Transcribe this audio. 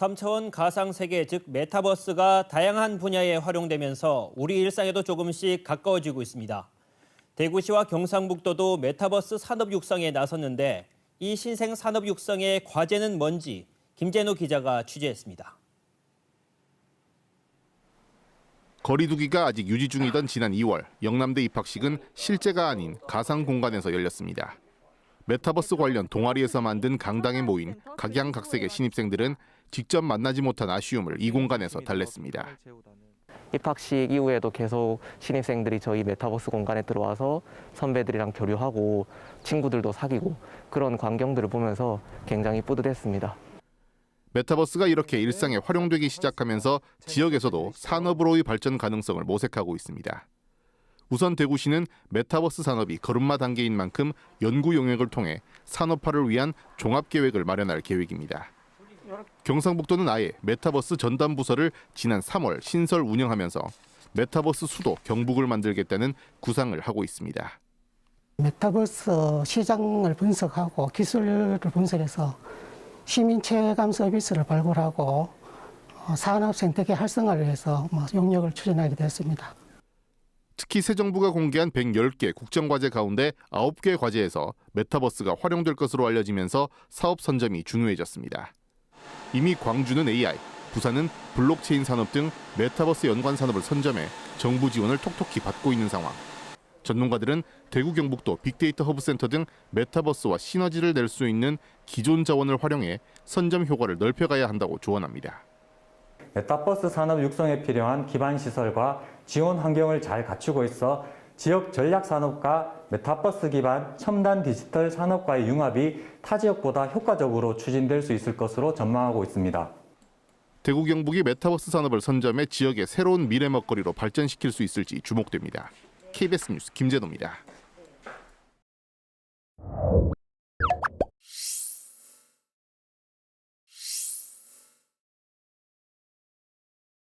3차원 가상 세계 즉 메타버스가 다양한 분야에 활용되면서 우리 일상에도 조금씩 가까워지고 있습니다. 대구시와 경상북도도 메타버스 산업 육성에 나섰는데 이 신생 산업 육성의 과제는 뭔지 김재노 기자가 취재했습니다. 거리두기가 아직 유지 중이던 지난 2월 영남대 입학식은 실제가 아닌 가상 공간에서 열렸습니다. 메타버스 관련 동아리에서 만든 강당에 모인 각양각색의 신입생들은 직접 만나지 못한 아쉬움을 이 공간에서 달랬습니다. 입학식 이후에도 계속 신입생들이 저희 메타버스 공간에 들어와서 선배들이랑 교류하고 친구들도 사귀고 그런 광경들을 보면서 굉장히 뿌듯했습니다. 메타버스가 이렇게 일상에 활용되기 시작하면서 지역에서도 산업으로의 발전 가능성을 모색하고 있습니다. 우선 대구시는 메타버스 산업이 걸음마 단계인 만큼 연구 용역을 통해 산업화를 위한 종합 계획을 마련할 계획입니다. 경상북도는 아예 메타버스 전담 부서를 지난 3월 신설 운영하면서 메타버스 수도 경북을 만들겠다는 구상을 하고 있습니다. 메타버스 시장을 분석하고 기술을 분석해서 시민 체감 서비스를 발굴하고 어, 산업 생태계 활성화를 위해서 뭐 용역을 추진하게 됐습니다. 특히 새 정부가 공개한 110개 국정과제 가운데 9개 과제에서 메타버스가 활용될 것으로 알려지면서 사업 선점이 중요해졌습니다. 이미 광주는 AI, 부산은 블록체인 산업 등 메타버스 연관 산업을 선점해 정부 지원을 톡톡히 받고 있는 상황. 전문가들은 대구 경북도 빅데이터 허브센터 등 메타버스와 시너지를 낼 수 있는 기존 자원을 활용해 선점 효과를 넓혀가야 한다고 조언합니다. 메타버스 산업 육성에 필요한 기반 시설과 지원 환경을 잘 갖추고 있어 지역 전략 산업과 메타버스 기반 첨단 디지털 산업과의 융합이 타 지역보다 효과적으로 추진될 수 있을 것으로 전망하고 있습니다. 대구 경북이 메타버스 산업을 선점해 지역의 새로운 미래 먹거리로 발전시킬 수 있을지 주목됩니다. KBS 뉴스 김재도입니다.